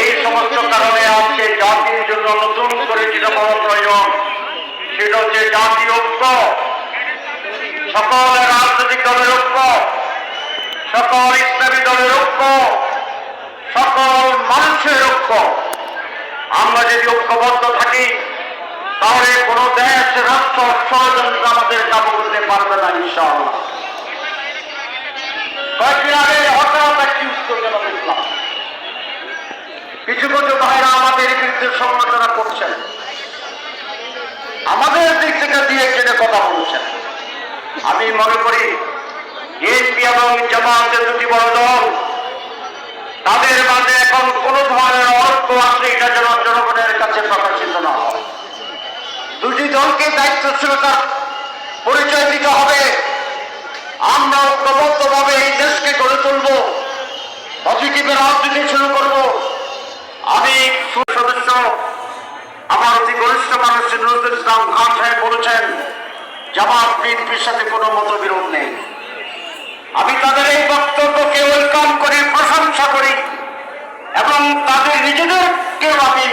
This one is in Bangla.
এই সমস্ত কারণে আজকে জাতির জন্য নতুন করে যেটা বড় প্রয়োজন, সেটা হচ্ছে জাতীয় ঐক্য। সকল রাজনৈতিক দলের ঐক্য, সকল ইসলামী দলের ঐক্য, সকল মানুষের ঐক্য। আমরা যদি ঐক্যবদ্ধ থাকি, তাহলে কোন দেশ, রাষ্ট্র ষড়যন্ত্র কিছু কিছু ভাইরা, আমাদের বিরুদ্ধে সমালোচনা করছেন। আমাদের দিক থেকে দিয়ে কেটে কথা বলছেন। আমি মনে করি বিএনপি এবং জামাতের দুটি বড় দল, তাদের মাঝে এখন কোন ধরনের অর্থ আছে এটা যেন জনগণের কাছে প্রকাশিত না হয়। দুটি দলকে দায়িত্বশীলতার পরিচয় দিতে হবে। আমরা ঐক্যবদ্ধভাবে এই দেশকে গড়ে তুলব। পজিটিভ রাজনীতি শুরু করব। সদস্য আমার অতি ঘনিষ্ঠ মানুষ নজরুল ইসলাম খান সাহেব বলেছেন, জামাত বিএনপির সাথে কোনো মতবিরোধ নেই। আমি তাদের এই বক্তব্যকে ওয়েলকাম করি প্রশংসা করি এবং তাদের নিজেদেরকেও আমি